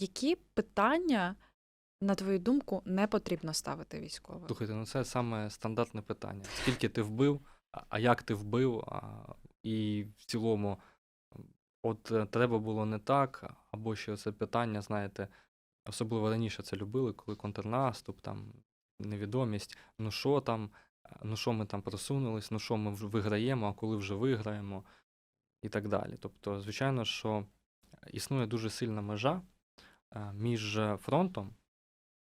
Які питання, на твою думку, не потрібно ставити військовим? Слухайте, ну це саме стандартне питання. Скільки ти вбив, а- як ти вбив, а, і в цілому, от е, треба було не так, або що це питання, знаєте, особливо раніше це любили, коли контрнаступ, там невідомість, ну що там, ну що ми там просунулись, ну що ми виграємо, а коли вже виграємо, і так далі. Тобто, звичайно, що існує дуже сильна межа між фронтом,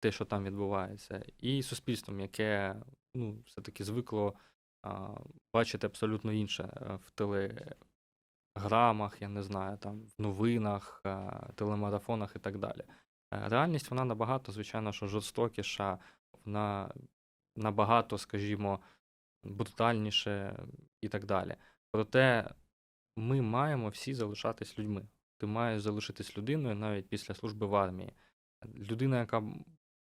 те, що там відбувається, і суспільством, яке ну, все-таки звикло а, бачити абсолютно інше е, в телеграмах, я не знаю, там, в новинах, а, телемарафонах і так далі. Е, Реальність вона набагато, звичайно, що жорстокіша, вона набагато, скажімо, брутальніше і так далі. Проте ми маємо всі залишатись людьми. Ти маєш залишитись людиною навіть після служби в армії. Людина, яка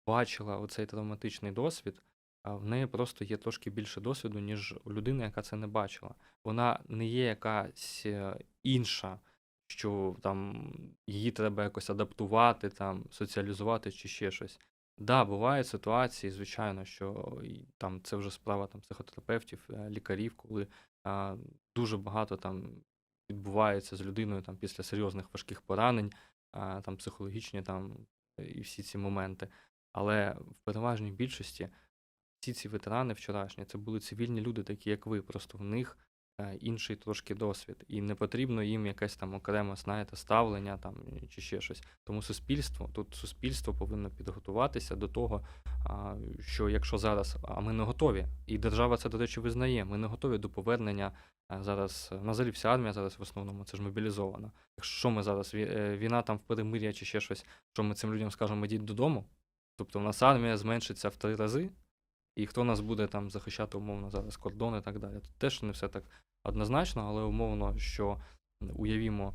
бачила оцей травматичний досвід, в неї просто є трошки більше досвіду, ніж у людини, яка це не бачила. Вона не є якась е, інша, що там її треба якось адаптувати, там, соціалізувати чи ще щось. Да, бувають ситуації, звичайно, що там це вже справа там, психотерапевтів, е, лікарів, коли а, дуже багато там відбувається з людиною там, після серйозних важких поранень, там, психологічні там, і всі ці моменти. Але в переважній більшості всі ці ветерани вчорашні це були цивільні люди, такі як ви. Просто в них інший трошки досвід. І не потрібно їм якесь там окреме, знаєте, ставлення там чи ще щось. Тому суспільство, тут суспільство повинно підготуватися до того, що якщо зараз, а ми не готові, і держава це, до речі, визнає, ми не готові до повернення зараз. е, ну, вся армія зараз в основному це ж мобілізована. Якщо ми зараз ві- е, війна там в перемир'я чи ще щось, що ми цим людям скажемо, ідіть додому. Тобто в нас армія зменшиться в три рази, і хто нас буде там захищати умовно зараз кордон і так далі. Тут теж не все так однозначно, але умовно, що уявімо,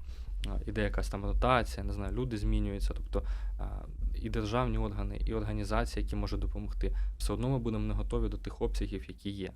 іде якась там ротація, не знаю, люди змінюються, тобто і державні органи, і організації, які можуть допомогти, все одно ми будемо не готові до тих обсягів, які є.